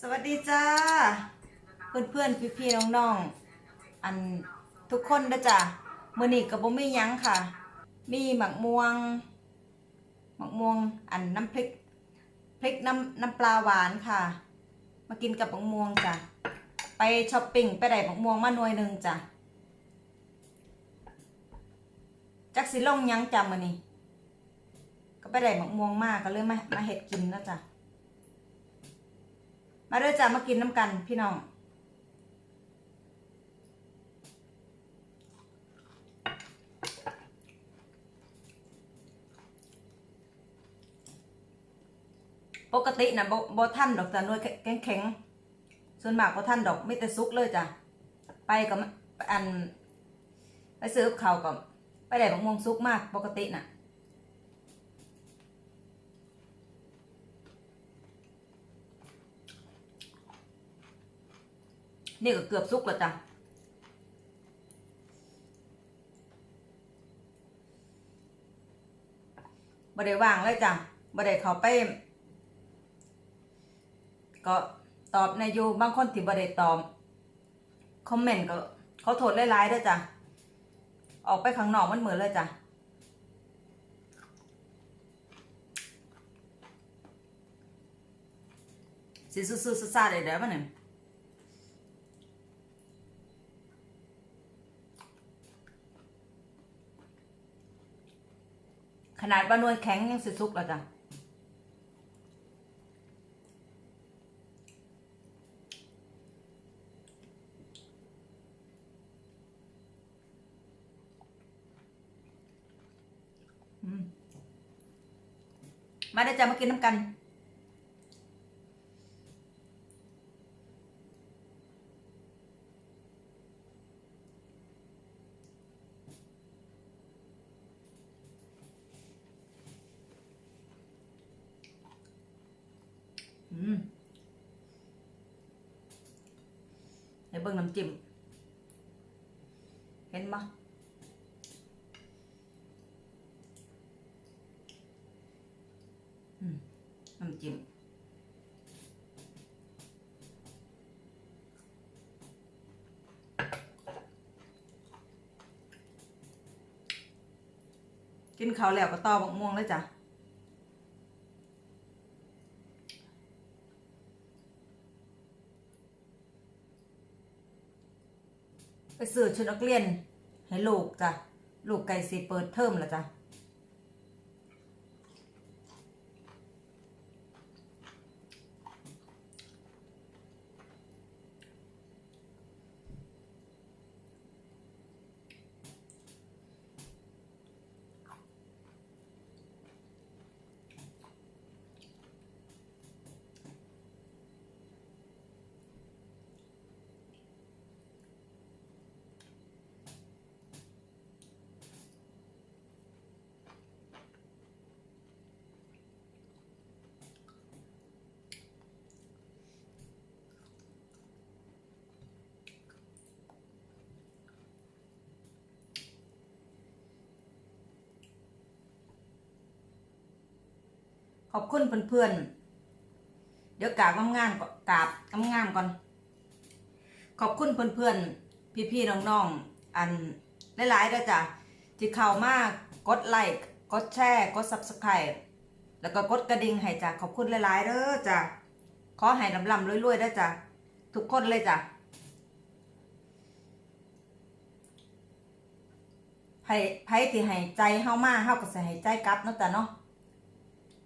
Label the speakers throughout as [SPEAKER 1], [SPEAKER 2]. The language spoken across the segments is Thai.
[SPEAKER 1] สวัสดีจ้า เพื่อนเพื่อนพี่พี่ๆน้องๆอันทุกคนนะจ้ะมื้อนี้ก็บ่มียังค่ะ มีหมักม่วงหมักม่วงอันน้ำพริกพริกน้ำน้ำปลาหวานค่ะ มากินกับหมักม่วงจ้ะไปช้อปปิ้งไปได้หมักม่วงมาหน่วยหนึ่งจ้ะจักสิลงยังจำมื้อนี้ก็ไปได้หมักม่วงมากก็เลยมามาเฮ็ดกินแล้วจ้ะ มาเด้อจ้ะมากินน้ำกันพี่น้อง ปกตินะบบท่านดอกจ้ะน่วยแข็งแข็งๆส่วนมากบ่ท่านดอกไม่แต่ซุกเลยจ้ะ ไปกับอัน ไปซื้อกับข้าวกับไปได้บักม่วงซุกมากปกติน่ะ นี่ก็เกือบสุกแล้วจ้ะบ่ได้ว่างเลยจ้ะบ่ได้เขาไปก็ตอบในยูบางคนที่บ่ได้ตอบคอมเมนต์ก็เขาโทษหลายๆด้วยจ้ะออกไปข้างนอกมันเหมือนเลยจ้ะสิซื่อๆซ่าๆได้เด้อมันนี่ ขนาดบานวลแข็งยังสิซุกแล้วจ้ะมาได้จะมากินน้ำกัน อืมเดี๋ยวเบิ่งน้ำจิ้ม เห็นปะอืมน้ำจิ้มกินข้าวแล้วก็ต่อบักม่วงเลยจ้ะ ไปซื้อชุดนักเรียน ให้ลูกจ้ะ ลูกไก่สีเปิดเทอมละจ้ะ อบคุณเพื่อนๆ เดี๋ยวกราบงามๆก่อนกราบงามๆก่อน ขอบคุณเพื่อนๆ พี่ๆ น้องๆ อันหลายๆด้วยจ้ะที่เข้ามากดไลค์กดแชร์ กด subscribe แล้วก็กดกระดิ่งให้จ้ะขอบคุณหลายๆเด้อจ้ะขอให้ลำลำรวยๆได้จ้ะทุกคนเลยจ้ะให้ไผที่ให้ใจเฮามาเฮาก็สิให้ใจกลับเนาะจ้ะเนาะ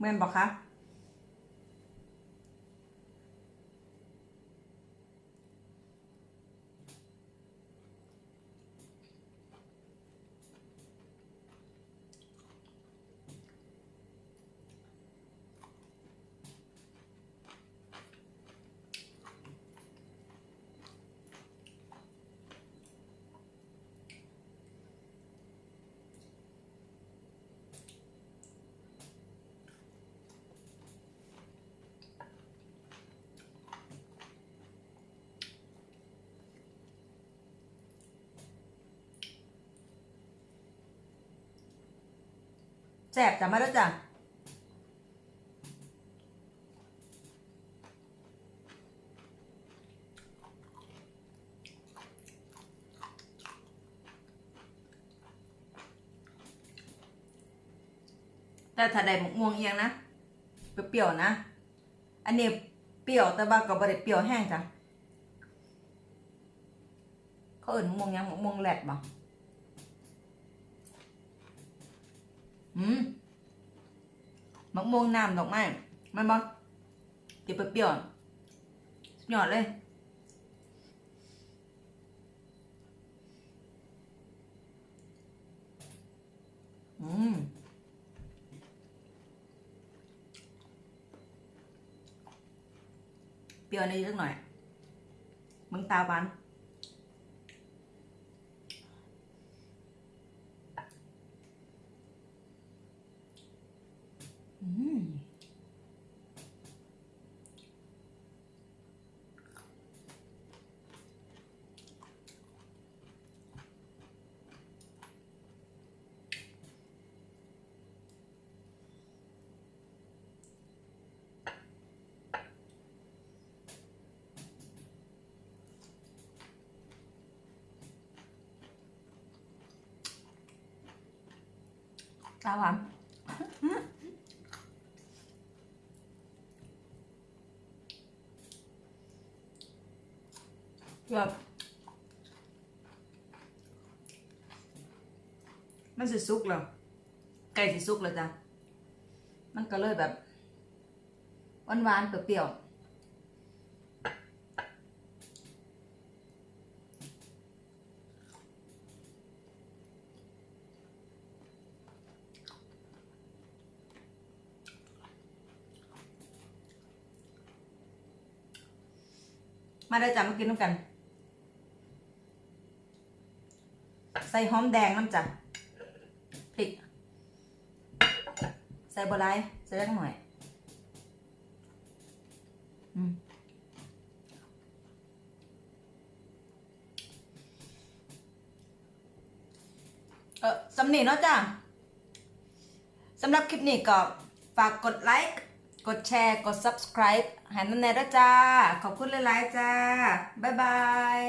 [SPEAKER 1] เม่นบอกคะ แสบจ้ะมาแล้วจ้ะแต่ถ้าได้หมกม่วงเอียงนะเปรี้ยวๆนะ อันนี้เปรี้ยวแต่ว่ากับบริเปรี้ยวแห้งจ้ะเขาอื่นม่วงยังม่วงแหลกบ่ อืมหมกม่วงน้ำดอกไม้แมันบ่กินเปรี้ยวๆสุดยอดเลยอืมเปรี้ยวนิดสักหน่อยมึงตาบานอืม ตาหวานแบบมันสิสุกแล้วไก่สิสุกแล้วจ้ะมันก็เลยแบบหวานๆเปรี้ยวๆ มาได้จ้ะมากินน้ำกัน ใส่หอมแดงน้ำจ้ะพริก ใส่บะไลายใส่เล็กหน่อยอืมเออสำนีเนาะจ้ะสำหรับคลิปนี้ก็ฝากกดไลค์ กดแชร์ กด subscribe ให้นั่นแน่ด้วยจ้า ขอบคุณหลายๆจ้า บ๊ายบาย